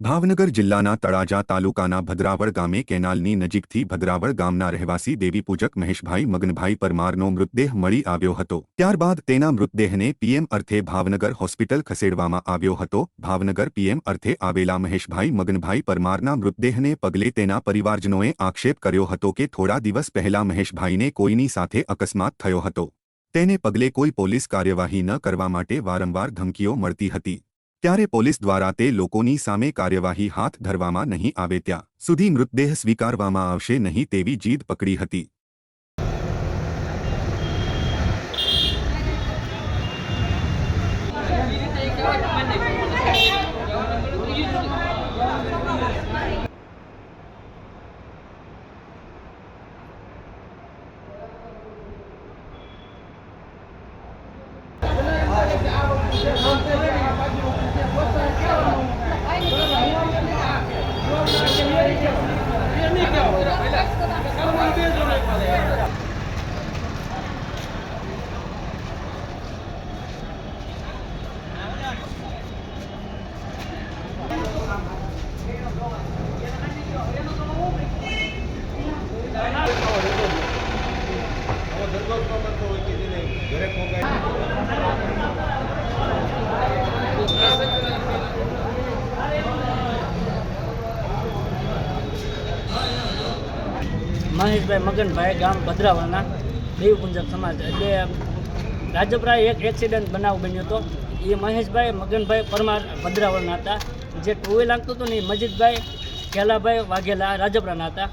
ભાવનગર જિલ્લાના તળાજા તાલુકાના ભદ્રાવળ ગામે કેનાલની નજીકથી ભદ્રાવળ ગામના રહેવાસી દેવીપૂજક મહેશભાઈ મગનભાઈ પરમારનો મૃતદેહ મળી આવ્યો હતો. ત્યારબાદ તેના મૃતદેહને પીએમ અર્થે ભાવનગર હોસ્પિટલ ખસેડવામાં આવ્યો હતો. ભાવનગર પીએમ અર્થે આવેલા મહેશભાઈ મગનભાઈ પરમારના મૃતદેહને પગલે તેના પરિવારજનોએ આક્ષેપ કર્યો હતો કે થોડા દિવસ પહેલા મહેશભાઈને કોઈની સાથે અકસ્માત થયો હતો. તેને પગલે કોઈ પોલીસ કાર્યવાહી ન કરવા માટે વારંવાર ધમકીઓ મળતી હતી. ત્યારે પોલીસ દ્વારા તે લોકોની સામે કાર્યવાહી હાથ ધરવામાં નહીં આવે ત્યાં સુધી મૃતદેહ સ્વીકારવામાં આવશે નહીં તેવી જીદ પકડી હતી. મહેશભાઈ મગનભાઈ ગામ ભદ્રાવાના દેવપુંજક સમાજ. એટલે રાજપરા એક એક્સિડન્ટ બનાવ બન્યો હતો એ મહેશભાઈ મગનભાઈ પરમાર ભદ્રાવળના હતા. જે ટુ લાગતું હતું ને એ મજીદભાઈ કેલાભાઈ વાઘેલા રાજપરાના હતા.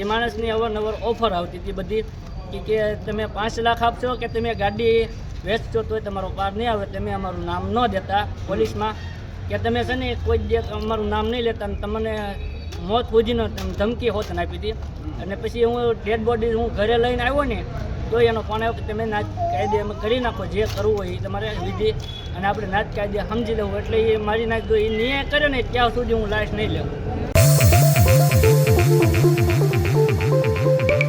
એ માણસની અવારનવાર ઓફર આવતી હતી બધી કે કે તમે પાંચ લાખ આપશો કે તમે ગાડી વેચશો તોય તમારો પાર નહીં આવે, તમે અમારું નામ ન દેતા પોલીસમાં. કે તમે છે ને કોઈ અમારું નામ નહીં લેતા તમને મોત પૂજીનો ધમકી હોત આપી હતી. અને પછી હું ડેડ બોડી હું ઘરે લઈને આવ્યો ને તો એનો ફોન આવ્યો કે તમે નાચ કાયદે અમે કરી નાખો, જે કરવું હોય એ તમારે વિધિ અને આપણે નાચ કાયદે સમજી લેવું. એટલે એ મારી નાખજો એ નિર્ણય કરે ને, ત્યાં સુધી હું લાશ નહીં લેવું.